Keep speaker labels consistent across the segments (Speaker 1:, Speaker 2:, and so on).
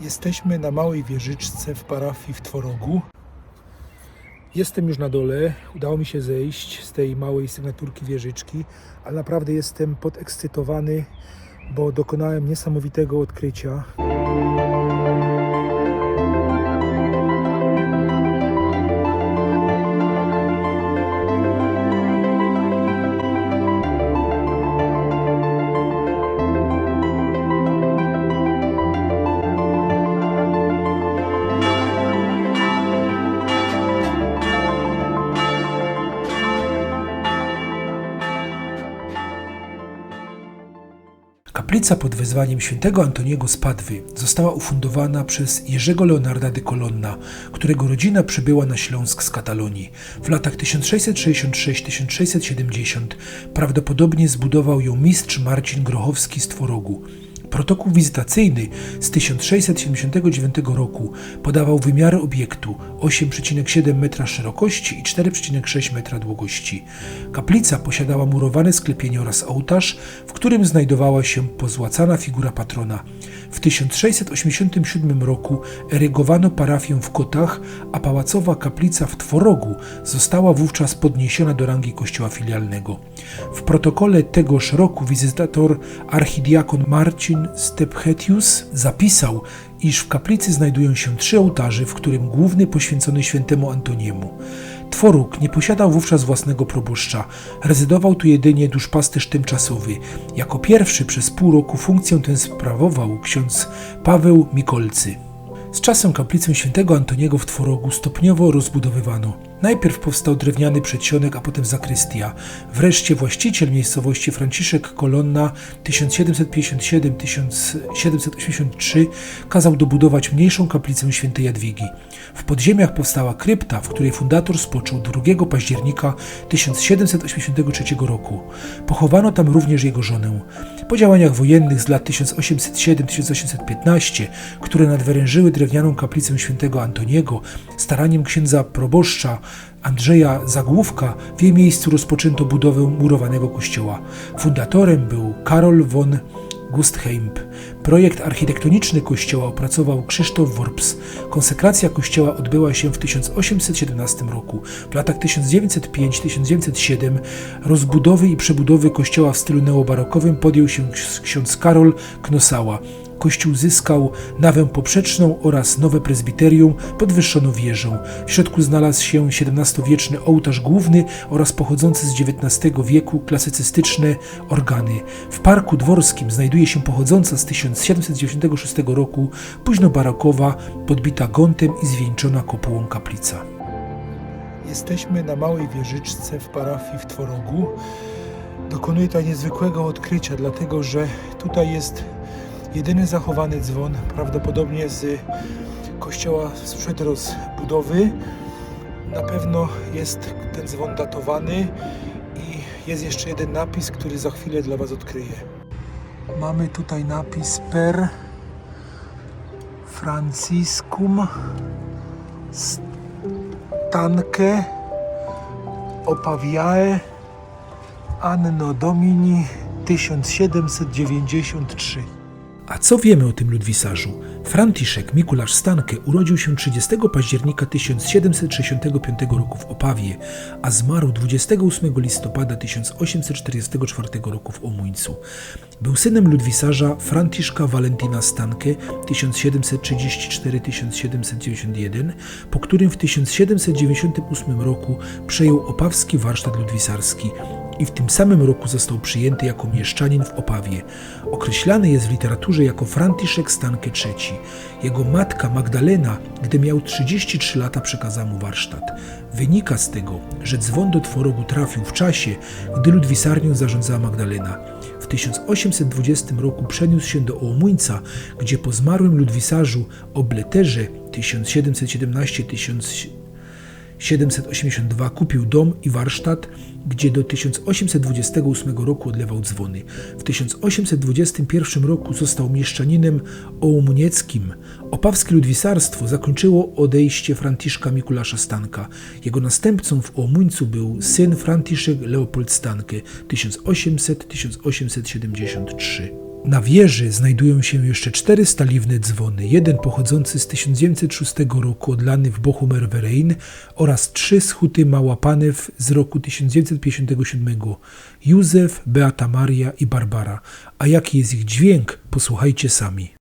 Speaker 1: Jesteśmy na małej wieżyczce w parafii w Tworogu. Jestem już na dole. Udało mi się zejść z tej małej sygnaturki wieżyczki, ale naprawdę jestem podekscytowany, bo dokonałem niesamowitego odkrycia. Kaplica pod wezwaniem świętego Antoniego z Padwy została ufundowana przez Jerzego Leonarda de Colonna, którego rodzina przybyła na Śląsk z Katalonii. W latach 1666-1670 prawdopodobnie zbudował ją mistrz Marcin Grochowski z Tworogu. Protokół wizytacyjny z 1679 roku podawał wymiary obiektu 8,7 metra szerokości i 4,6 metra długości. Kaplica posiadała murowane sklepienie oraz ołtarz, w którym znajdowała się pozłacana figura patrona. W 1687 roku erygowano parafię w Kotach, a pałacowa kaplica w Tworogu została wówczas podniesiona do rangi kościoła filialnego. W protokole tegoż roku wizytator archidiakon Marcin Stephetius zapisał, iż w kaplicy znajdują się trzy ołtarze, w którym główny poświęcony świętemu Antoniemu. Tworuk nie posiadał wówczas własnego proboszcza. Rezydował tu jedynie duszpasterz tymczasowy. Jako pierwszy przez pół roku funkcję tę sprawował ksiądz Paweł Mikolcy. Z czasem kaplicę świętego Antoniego w Tworogu stopniowo rozbudowywano. Najpierw powstał drewniany przedsionek, a potem zakrystia. Wreszcie właściciel miejscowości Franciszek Kolonna 1757-1783 kazał dobudować mniejszą kaplicę świętej Jadwigi. W podziemiach powstała krypta, w której fundator spoczął 2 października 1783 roku. Pochowano tam również jego żonę. Po działaniach wojennych z lat 1807-1815, które nadwyrężyły drewnianą kaplicę świętego Antoniego, staraniem księdza proboszcza Andrzeja Zagłówka w jej miejscu rozpoczęto budowę murowanego kościoła. Fundatorem był Karol von Gustheimp. Projekt architektoniczny kościoła opracował Krzysztof Worps. Konsekracja kościoła odbyła się w 1817 roku. W latach 1905-1907 rozbudowy i przebudowy kościoła w stylu neobarokowym podjął się ksiądz Karol Knosała. Kościół zyskał nawę poprzeczną oraz nowe prezbiterium podwyższono wieżą. W środku znalazł się XVII-wieczny ołtarz główny oraz pochodzące z XIX wieku klasycystyczne organy. W parku dworskim znajduje się pochodząca z 1796 roku późnobarokowa, podbita gątem i zwieńczona kopułą kaplica. Jesteśmy na małej wieżyczce w parafii w Tworogu. Dokonuję tutaj niezwykłego odkrycia, dlatego że tutaj jest jedyny zachowany dzwon, prawdopodobnie z kościoła sprzed rozbudowy. Na pewno jest ten dzwon datowany i jest jeszcze jeden napis, który za chwilę dla Was odkryję. Mamy tutaj napis Per Franciscum Stanke Opaviae Anno Domini 1793. A co wiemy o tym Ludwisarzu? Franciszek Mikuláš Stanke urodził się 30 października 1765 roku w Opawie, a zmarł 28 listopada 1844 roku w Omuńcu. Był synem Ludwisarza Franciszka Valentina Stanke 1734-1791, po którym w 1798 roku przejął opawski warsztat ludwisarski i w tym samym roku został przyjęty jako mieszczanin w Opawie. Określany jest w literaturze jako Franciszek Stanke III. Jego matka Magdalena, gdy miał 33 lata, przekazała mu warsztat. Wynika z tego, że dzwon do Tworogu trafił w czasie, gdy Ludwisarnią zarządzała Magdalena. W 1820 roku przeniósł się do Ołmuńca, gdzie po zmarłym Ludwisarzu Obleterze 1717 782 kupił dom i warsztat, gdzie do 1828 roku odlewał dzwony. W 1821 roku został mieszczaninem ołomunieckim. Opawskie ludwisarstwo zakończyło odejście Franciszka Mikulasza Stanka. Jego następcą w Ołomuńcu był syn Franciszek Leopold Stanke 1800-1873. Na wieży znajdują się jeszcze cztery staliwne dzwony, jeden pochodzący z 1906 roku odlany w Bochumer-Verein oraz trzy z Huty Małapanew z roku 1957 Józef, Beata Maria i Barbara. A jaki jest ich dźwięk, posłuchajcie sami.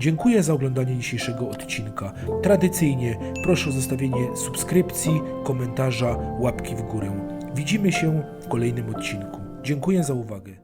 Speaker 1: Dziękuję za oglądanie dzisiejszego odcinka. Tradycyjnie proszę o zostawienie subskrypcji, komentarza, łapki w górę. Widzimy się w kolejnym odcinku. Dziękuję za uwagę.